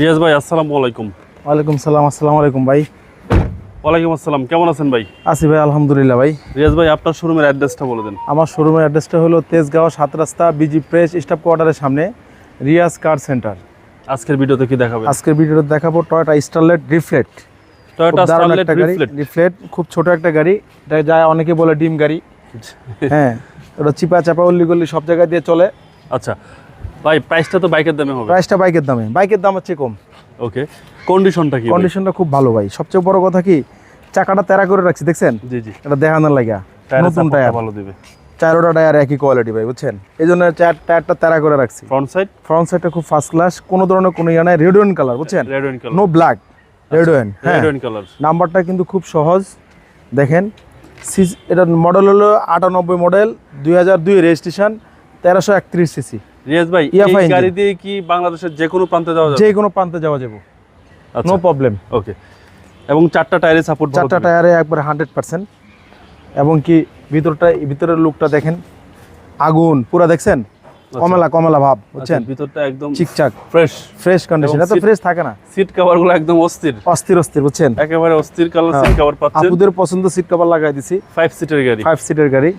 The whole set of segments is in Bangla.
রিয়াজ ভাই আসসালামু আলাইকুম। ওয়ালাইকুম সালাম আসসালামু আলাইকুম ভাই। ওয়ালাইকুম আসসালাম কেমন আছেন ভাই? আসি ভাই আলহামদুলিল্লাহ ভাই। রিয়াজ ভাই আপনার শোরুমের অ্যাড্রেসটা বলে দেন। আমার শোরুমের অ্যাড্রেসটা হলো তেজগাঁও সাত রাস্তা বিজি প্রেস স্টাফ কোয়ার্টারের সামনে রিয়াজ কার সেন্টার। আজকের ভিডিওতে কি দেখাবেন? আজকের ভিডিওতে দেখাবো Toyota Starlet Toyota reflect Reflet. খুব ছোট একটা গাড়ি। এটা যায় অনেকে বলে ডিম গাড়ি। হ্যাঁ ওটা চিপা চাপা গল্লি সব জায়গায় দিয়ে চলে। আচ্ছা ভাই প্রাইসটা তো বাইকের দামে হবে। প্রাইসটা বাইকের দামে। বাইকের দাম হচ্ছে কম। ওকে কন্ডিশনটা কি কন্ডিশনটা খুব ভালো ভাই। সবচেয়ে বড় কথা কি চাকাটা তেরা করে রাখছি দেখছেন? জি জি। এটা দেখানোর লাগা। নতুন টায়ার ভালো দিবে। চারোটা টায়ার একই কোয়ালিটি ভাই বুঝছেন? এই জন্য চার টায়ারটা তেরা করে রাখছি। ফ্রন্ট সাইড ফ্রন্ট সাইডটা খুব ফার্স্ট ক্লাস কোনো ধরনের কোনো ইয়ে নাই। রেড ওয়েন কালার বুঝছেন? Red wine colour no black red wine হ্যাঁ। রেড ওয়াইন কালার নাম্বারটা কিন্তু খুব সহজ। দেখেন সিস এটা মডেল হলো আটানব্বই মডেল দুই হাজার দুই রেজিস্ট্রেশন তেরোশো একত্রিশ সিসি রিয়াজ ভাই এই গাড়ি দিয়ে কি বাংলাদেশের যে কোনো প্রান্তে যাওয়া যাবে? যে কোনো প্রান্তে যাওয়া যাব। আচ্ছা। নো প্রবলেম ওকে এবং চারটা টায়ারে সাপোর্ট চারটা টায়ারে একবার হান্ড্রেড পার্সেন্ট এবং কি ভিতরটা ভিতরের লুকটা দেখেন আগুন পুরা দেখছেন? কমলা কমলা ভাব বুঝছেন? আচ্ছা, ভিতরটা একদম ঠিকঠাক ফ্রেশ ফ্রেশ কন্ডিশন এত ফ্রেশ থাকে না। সিট কভারগুলো একদম অস্থির। অস্থির অস্থির বুঝছেন? একেবারে অস্থির কালার। সিট কভার পাচ্ছেন। আপুদের পছন্দ সিট কভার লাগাই দিছি। ফাইভ সিটের গাড়ি। ফাইভ সিটের গাড়ি।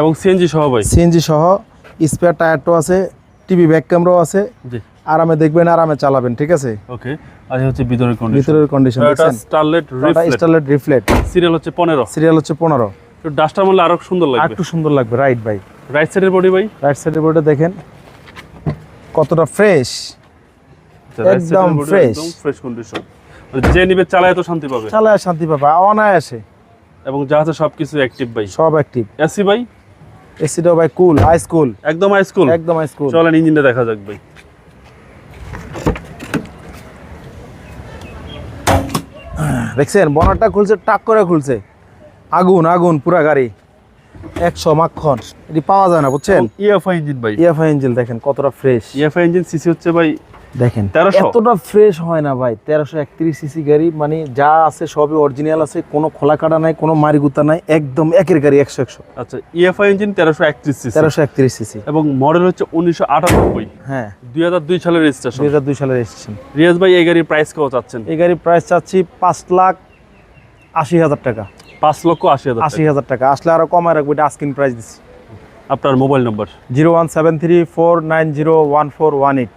এবং সিএনজি সহ ভাই? সিএনজি সহ স্পেয়ার টায়ারটাও আছে টিভি ব্যাক ক্যামেরাও আছে। জি। আরামে দেখবেন আরামে চালাবেন ঠিক আছে? ওকে আর হচ্ছে ভিতরের কন্ডিশন ভিতরের কন্ডিশন দেখছেন? Starlet Tata reflect Starlet reflect serial হচ্ছে 15 সিরিয়াল হচ্ছে পনেরো। তো ডাস্টার মারলে আরও সুন্দর লাগবে। একটু সুন্দর লাগবে রাইট ভাই? রাইট সাইডের বডি ভাই? রাইট সাইডের বোর্ডে দেখেন। কতটা ফ্রেশ আচ্ছা, একদম fresh। একদম ফ্রেশ কন্ডিশন যে নিবে চালায় তো শান্তি পাবে। চালায় শান্তি পাবে অনায়াসে। এবং যা আছে সবকিছু অ্যাক্টিভ ভাই। সব অ্যাক্টিভ এসি ভাই? এসিটাও ভাই কুল হাই স্কুল একদম হাই স্কুল একদম হাই স্কুল চলেন ইঞ্জিনটা দেখা যাক ভাই। দেখছেন বনারটা খুলছে টাক করে খুলছে। আগুন আগুন পুরা গাড়ি। একশো মাখন। এটি পাওয়া যায় না বুঝছেন? ইএফআই ইঞ্জিন ভাই। ইএফআই ইঞ্জিন দেখেন কতটা ফ্রেশ ইএফআই ইঞ্জিন সিসি হচ্ছে ভাই দেখেন 1300 এতটা ফ্রেশ হয় না ভাই। তেরোশো একত্রিশ সিসি গাড়ি মানে যা আছে সবই অরিজিনাল আছে কোনো খোলা কাটা নাই কোনো মারিগুতা নাই একদম একের গাড়ি একশো একশো। আচ্ছা ইএফআই ইঞ্জিন তেরোশো একত্রিশ সিসি তেরোশো একত্রিশ সিসি এবং মডেল হচ্ছে উনিশশো আটানব্বই। হ্যাঁ। দুই হাজার দুই সালের রেজিস্ট্রেশন দুই হাজার দুই সালের রেজিস্ট্রেশন রিয়াজ ভাই এই গাড়ির প্রাইস কত চাচ্ছেন? এই গাড়ির প্রাইস চাচ্ছি পাঁচ লাখ আশি হাজার টাকা। পাঁচ লক্ষ আশি হাজার আশি হাজার টাকা। আসলে আরও কমায় রাখব এটা আস্কিং প্রাইস দিচ্ছি। আপনার mobile number zero one seven three four nine zero one four one eight.